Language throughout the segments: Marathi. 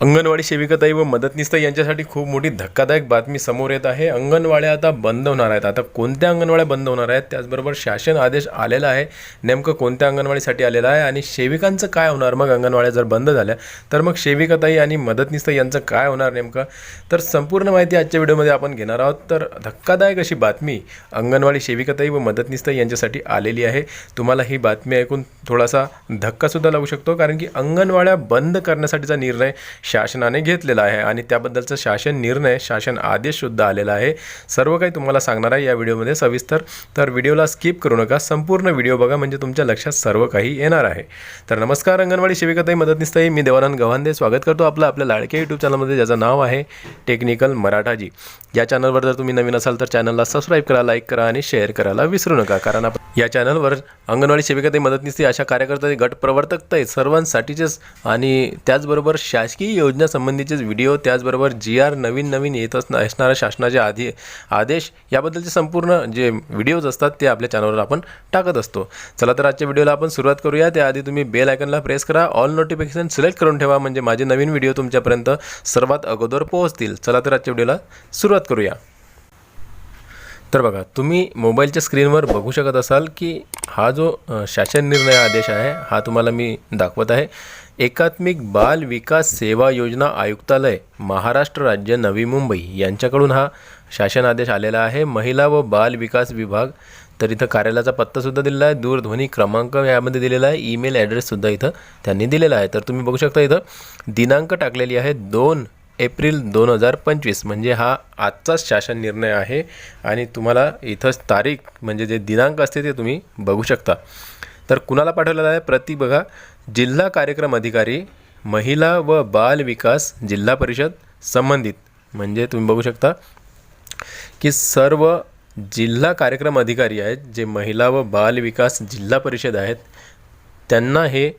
अंगणवाडी सेविकाताई व मदतनीसताई यांच्यासाठी खूप मोठी धक्कादायक बातमी समोर येत आहे. अंगणवाड्या आता बंद होणार आहेत. आता कोणत्या अंगणवाड्या बंद होणार आहेत? त्याचबरोबर शासन आदेश आलेला आहे. नेमकं कोणत्या अंगणवाडीसाठी आलेला आहे आणि सेविकांचं काय होणार? मग अंगणवाड्या जर बंद झाल्या तर मग सेविकाताई आणि मदतनीसताई यांचं काय होणार नेमकं? तर संपूर्ण माहिती आजच्या व्हिडिओमध्ये आपण घेणार आहोत. तर धक्कादायक अशी बातमी अंगणवाडी सेविकाताई व मदतनीसताई यांच्यासाठी आलेली आहे. तुम्हाला ही बातमी ऐकून थोडासा धक्कासुद्धा लागू शकतो कारण की अंगणवाड्या बंद करण्यासाठीचा निर्णय शासनाने घेतलेला आहे आणि त्याबद्दलचा शासन निर्णय शासन आदेशसुद्धा आलेला आहे. सर्व काही तुम्हाला सांगणार आहे या व्हिडिओमध्ये सविस्तर. तर व्हिडिओला स्किप करू नका. संपूर्ण व्हिडिओ बघा म्हणजे तुमच्या लक्षात सर्व काही येणार आहे. तर नमस्कार अंगणवाडी सेविकाताई मदतनीसताई मी देवानंद गव्हांदे. स्वागत करतो आपलं आपल्या लाडक्या यूट्यूब चॅनलमध्ये ज्याचं नाव आहे टेक्निकल मराठाजी. या चॅनलवर जर तुम्ही नवीन असाल तर चॅनलला सबस्क्राईब करा लाईक करा आणि शेअर करायला विसरू नका. कारण आपण या चॅनलवर अंगणवाडी सेविकाताई मदतनीसताई अशा कार्यकर्ते गट प्रवर्तक सर्वांसाठीचेच आणि त्याचबरोबर शासकीय योजनासंबंधीचेच व्हिडिओ त्याचबरोबर जी आर नवीन नवीन येत असणं असणाऱ्या शासनाचे आधी आदेश याबद्दलचे संपूर्ण जे व्हिडिओज असतात ते आपल्या चॅनलवर आपण टाकत असतो. चला तर आजच्या व्हिडिओला आपण सुरुवात करूया. त्याआधी तुम्ही बेल आयकनला प्रेस करा. ऑल नोटिफिकेशन सिलेक्ट करून ठेवा. म्हणजे माझे नवीन व्हिडिओ तुमच्यापर्यंत सर्वात अगोदर पोहोचतील. चला तर आजच्या व्हिडिओला सुरुवात करूया. तर बघा तुम्ही मोबाईलच्या स्क्रीनवर बघू शकत असाल की हा जो शासन निर्णय आदेश आहे हा तुम्हाला मी दाखवत आहे. एकात्मिक बाल विकास सेवा योजना आयुक्तालय महाराष्ट्र राज्य नवी मुंबई यांच्याकडून हा शासन आदेश आलेला आहे. महिला व बाल विकास विभाग तर इथं कार्यालयाचा पत्तासुद्धा दिलेला आहे. दूरध्वनी क्रमांक यामध्ये दिलेला आहे. ईमेल ॲड्रेससुद्धा इथं त्यांनी दिलेला आहे. तर तुम्ही बघू शकता इथं दिनांक टाकलेली आहे दोन एप्रिल दोन हजार पंचवीस म्हणजे हा आजचाच शासन निर्णय आहे आणि तुम्हाला इथंच तारीख म्हणजे जे दिनांक असते ते तुम्ही बघू शकता. तर कुणाला पाठवलेला आहे? प्रति बघा जिल्हा कार्यक्रम अधिकारी महिला व बाल विकास जिल्हा परिषद संबंधित. म्हणजे तुम्ही बघू शकता की सर्व जिल्हा कार्यक्रम अधिकारी आहेत जे महिला व बाल विकास जिल्हा परिषद आहेत त्यांना हे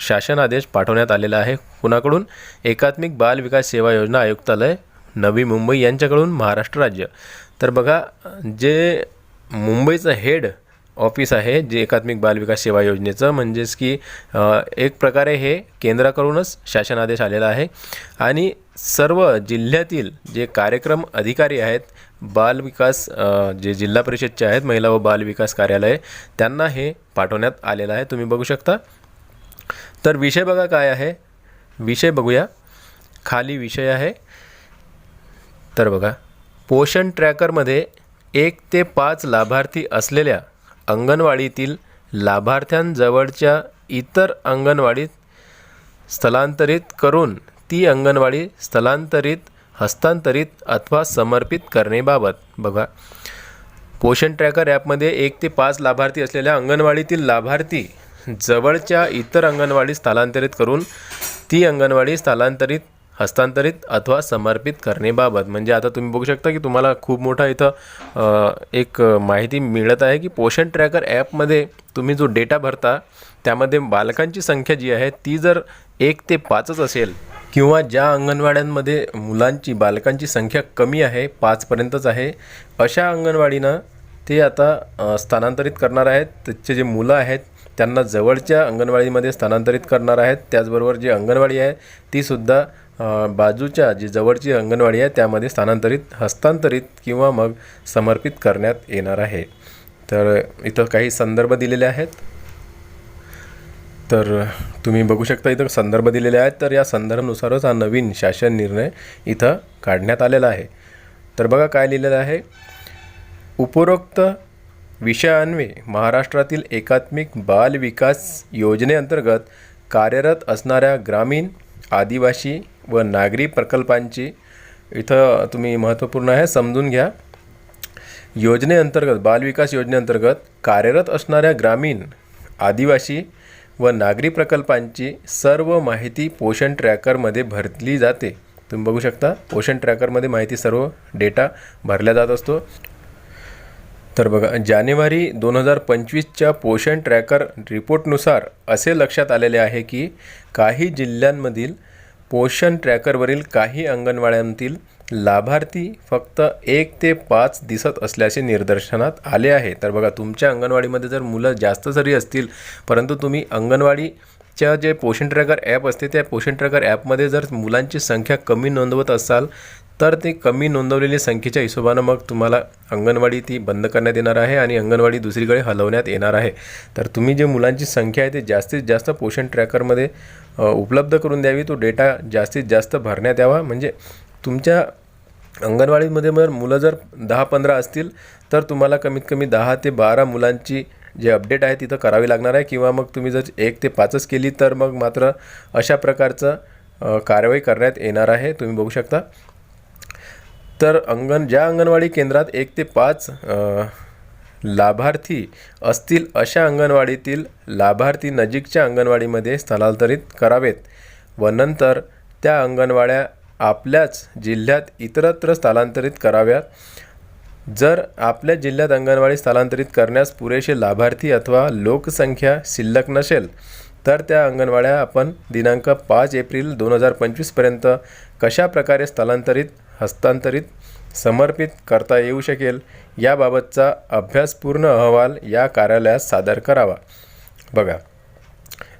शासन आदेश पाठवण्यात आलेला आहे. कुणाकडून? एकात्मिक बाल विकास सेवा योजना आयुक्तालय नवी मुंबई यांच्याकडून महाराष्ट्र राज्य. तर बघा जे मुंबईचं हेड ऑफिस आहे जे एकात्मिक बाल विकास सेवा योजनेचं म्हणजेच की एक प्रकारे हे केंद्राकडूनच शासन आदेश आलेला आहे. आणि सर्व जिल्ह्यातील जे कार्यक्रम अधिकारी आहेत बाल विकास जे जिल्हा परिषदचे आहेत महिला व बाल विकास कार्यालय त्यांना हे पाठवण्यात आलेलं आहे. तुम्ही बघू शकता. तर विषय बघा काय आहे. विषय बघूया. खाली विषय आहे. तर बघा. पोषण ट्रॅकरमध्ये एक ते पाच लाभार्थी असलेल्या अंगणवाडीतील लाभार्थ्यांजवळच्या इतर अंगणवाडीत स्थलांतरित करून ती अंगणवाडी स्थलांतरित हस्तांतरित अथवा समर्पित करणेबाबत बघा. पोषण ट्रॅकर ॲपमध्ये एक ते पाच लाभार्थी असलेल्या अंगणवाडीतील लाभार्थी जवळच्या इतर अंगणवाडी स्थलांतरित करून ती अंगणवाडी स्थलांतरित हस्तांतरित अथवा समर्पित करणेबाबत म्हणजे आता तुम्ही बघू शकता की तुम्हाला खूप मोठा इथं एक माहिती मिळत आहे की पोषण ट्रॅकर ॲपमध्ये तुम्ही जो डेटा भरता त्यामध्ये बालकांची संख्या जी आहे ती जर एक ते पाचच असेल किंवा ज्या अंगणवाड्यांमध्ये मुलांची बालकांची संख्या कमी आहे पाचपर्यंतच आहे अशा अंगणवाडीनं ते आता स्थानांतरित स्थलांतरित करणार आहेत. त्याचे जे मुलं आहेत त्यांना जवळच्या अंगणवाडीमध्ये स्थलांतरित करणार आहेत. त्याचबरोबर जी अंगणवाडी आहे तीसुद्धा बाजूच्या जी जवळची अंगणवाडी आहे त्यामध्ये स्थानांतरित हस्तांतरित किंवा मग समर्पित करण्यात येणार आहे. तर इथं काही संदर्भ दिलेले आहेत. तर तुम्ही बघू शकता इथं संदर्भ दिलेले आहेत. तर या संदर्भानुसारच हा नवीन शासन निर्णय इथं काढण्यात आलेला आहे. तर बघा काय लिहिलेलं आहे. उपरोक्त विषयान्वे महाराष्ट्रातील एकात्मिक बाल विकास योजनेअंतर्गत कार्यरत असणाऱ्या ग्रामीण आदिवासी व नागरी प्रकल्पांची इथं तुम्ही महत्त्वपूर्ण आहे समजून घ्या. योजनेअंतर्गत बालविकास योजनेअंतर्गत कार्यरत असणाऱ्या ग्रामीण आदिवासी व नागरी प्रकल्पांची सर्व माहिती पोषण ट्रॅकरमध्ये भरली जाते. तुम्ही बघू शकता पोषण ट्रॅकरमध्ये माहिती सर्व डेटा भरला जात असतो. तर बघा जानेवारी दोन हजार पंचवीसच्या पोषण ट्रॅकर रिपोर्टनुसार असे लक्षात आलेले आहे की काही जिल्ह्यांमधील पोषण ट्रॅकरवरील काही अंगणवाड्यांतील लाभार्थी फक्त एक ते पाच दिसत असल्याचे निदर्शनात आले आहे. तर बघा तुमच्या अंगणवाडीमध्ये जर मुलं जास्त जरी असतील परंतु तुम्ही अंगणवाडी च्या जे पोषण ट्रॅकर ॲप असते त्या पोषण ट्रॅकर ॲपमध्ये जर मुलांची संख्या कमी नोंदवत असाल तर ते कमी नोंदवलेली संख्येच्या हिशोबानं मग तुम्हाला अंगणवाडी ती बंद करण्यात येणार आहे आणि अंगणवाडी दुसरीकडे हलवण्यात येणार आहे. तर तुम्ही जे मुलांची संख्या आहे ते जास्तीत जास्त पोषण ट्रॅकरमध्ये उपलब्ध करून द्यावी. तो डेटा जास्तीत जास्त भरण्यात यावा. म्हणजे तुमच्या अंगणवाडीमध्ये जर मुलं जर दहा पंधरा असतील तर तुम्हाला कमीत कमी दहा ते बारा मुलांची जे अपडेट आहे तिथं करावी लागणार आहे. किंवा मग तुम्ही जर एक ते पाचच केली तर मग मात्र अशा प्रकारचं कारवाई करण्यात येणार आहे. तुम्ही बघू शकता. तर अंगण ज्या अंगणवाडी केंद्रात एक ते पाच लाभार्थी असतील अशा अंगणवाडीतील लाभार्थी नजीकच्या अंगणवाडीमध्ये स्थलांतरित करावेत व नंतर त्या अंगणवाड्या आपल्याच जिल्ह्यात इतरत्र स्थलांतरित कराव्यात. जर आपल्या जिल्ह्यात अंगणवाडी स्थलांतरित करण्यास पुरेसे लाभार्थी अथवा लोकसंख्या शिल्लक नसेल तर त्या अंगणवाड्या आपण दिनांक पाच एप्रिल दोन हजार पंचवीसपर्यंत कशा प्रकारे स्थलांतरित हस्तांतरित समर्पित करता येऊ शकेल. याबाबतचा अभ्यासपूर्ण अहवाल या कार्यालयात सादर करावा. बघा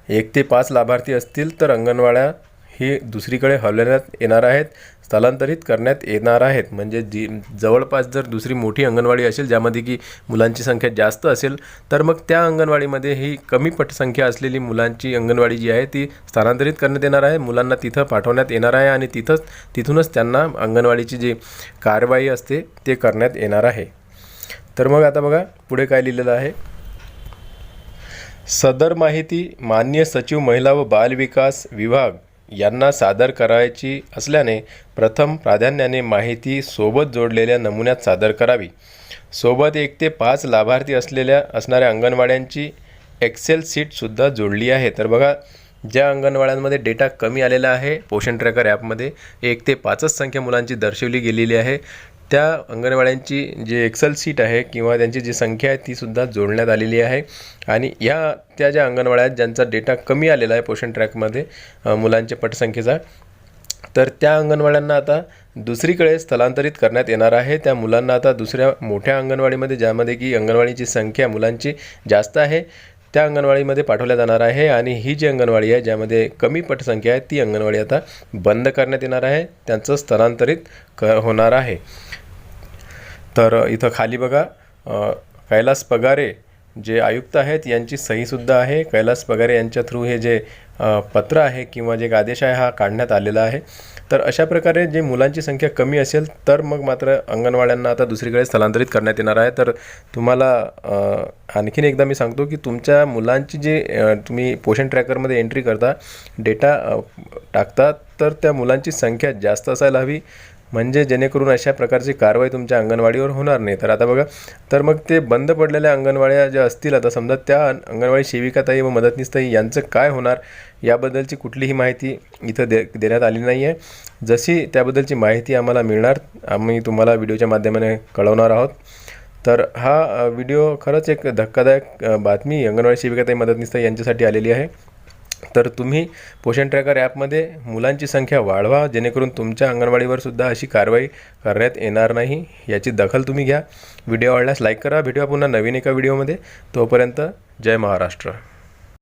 एक ते पाच लाभार्थी असतील तर अंगणवाड्या ही दुसरीकडे हलवण्यात येणार आहेत. स्थलांतरित करण्यात येणार आहेत. म्हणजे जी जवळपास जर दुसरी मोठी अंगणवाडी असेल ज्यामध्ये की मुलांची संख्या जास्त असेल तर मग त्या अंगणवाडीमध्ये ही कमी पटसंख्या असलेली मुलांची अंगणवाडी जी आहे ती स्थलांतरित करण्यात येणार आहे. मुलांना तिथं पाठवण्यात येणार आहे आणि तिथंच तिथूनच त्यांना अंगणवाडीची जी कारवाई असते ते करण्यात येणार आहे. तर मग आता बघा पुढे काय लिहिलेलं आहे? सदर माहिती मान्य सचिव महिला व बालविकास विभाग. यांना सादर करायची असल्याने प्रथम प्राधान्याने माहिती सोबत जोडलेल्या नमुन्यात सादर करावी. सोबत एक ते पाच लाभार्थी असलेल्या असणाऱ्या अंगणवाड्यांची एक्सेल सीटसुद्धा जोडली आहे. तर बघा ज्या अंगणवाड्यांमध्ये डेटा कमी आलेला आहे पोषण ट्रॅकर ॲपमध्ये एक ते पाचच संख्या मुलांची दर्शवली गेलेली आहे. त्या अंगणवाड्यांची जी एक्सेल सीट आहे किंवा त्यांची जी संख्या आहे तीसुद्धा जोडण्यात आलेली आहे. आणि या त्या ज्या अंगणवाड्या आहेत ज्यांचा डेटा कमी आलेला आहे पोषण ट्रॅकमध्ये मुलांच्या पटसंख्येचा तर त्या अंगणवाड्यांना आता दुसरीकडे स्थलांतरित करण्यात येणार आहे. त्या मुलांना आता दुसऱ्या मोठ्या अंगणवाडीमध्ये ज्यामध्ये की अंगणवाडीची संख्या मुलांची जास्त आहे त्या अंगणवाडीमध्ये पाठवल्या जाणार आहे. आणि ही जी अंगणवाडी आहे ज्यामध्ये कमी पटसंख्या आहे ती अंगणवाडी आता बंद करण्यात येणार आहे. त्यांचं स्थलांतरित क होणार आहे. तर इथं खाली बघा कैलास पगारे जे आयुक्त आहेत यांची सहीसुद्धा आहे. कैलास पगारे यांच्या थ्रू हे जे पत्र आहे किंवा जे एक आदेश आहे हा काढण्यात आलेला आहे. तर अशा प्रकारे जे मुलांची संख्या कमी असेल तर मग मात्र अंगणवाड्यांना आता दुसरीकडे स्थलांतरित करण्यात येणार आहे. तर तुम्हाला आणखीन एकदा मी सांगतो की तुमच्या मुलांची जे तुम्ही पोषण ट्रॅकरमध्ये एंट्री करता डेटा टाकता तर त्या मुलांची संख्या जास्त असायला हवी. म्हणजे जेणेकरून अशा प्रकारची कारवाई तुमच्या अंगणवाडीवर होणार नाही. तर आता बघा तर मग ते बंद पडलेल्या अंगणवाड्या ज्या असतील आता समजा त्या अंगणवाडी सेविकाताई व मदतनीसताई यांचं काय होणार याबद्दलची कुठलीही माहिती इथं दे देण्यात आली नाही आहे जशी त्याबद्दलची माहिती आम्हाला मिळणार आम्ही तुम्हाला व्हिडिओच्या माध्यमाने कळवणार आहोत. तर हा व्हिडिओ खरंच एक धक्कादायक बातमी अंगणवाडी सेविकाताई मदतनीसताई यांच्यासाठी आलेली आहे. तर तुम्ही पोषण ट्रॅकर ॲपमध्ये मुलांची संख्या वाढवा जेणेकरून तुमच्या अंगणवाडीवर सुद्धा अशी कारवाई करण्यात येणार नाही. याची दखल तुम्ही घ्या. व्हिडिओ आवडल्यास लाईक करा. भेटूया पुन्हा नवीन एका व्हिडिओमध्ये तोपर्यंत जय महाराष्ट्र.